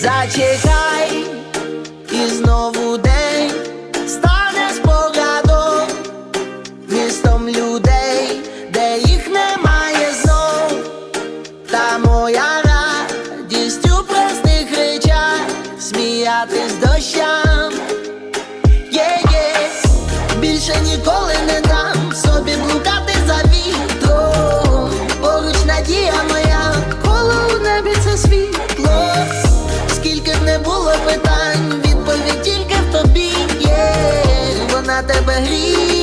Зачекай. І знову день стане спогадом містом людей, де їх немає знов, та моя радість у простих речах сміятись дощам, є, є, більше ніколи. leave.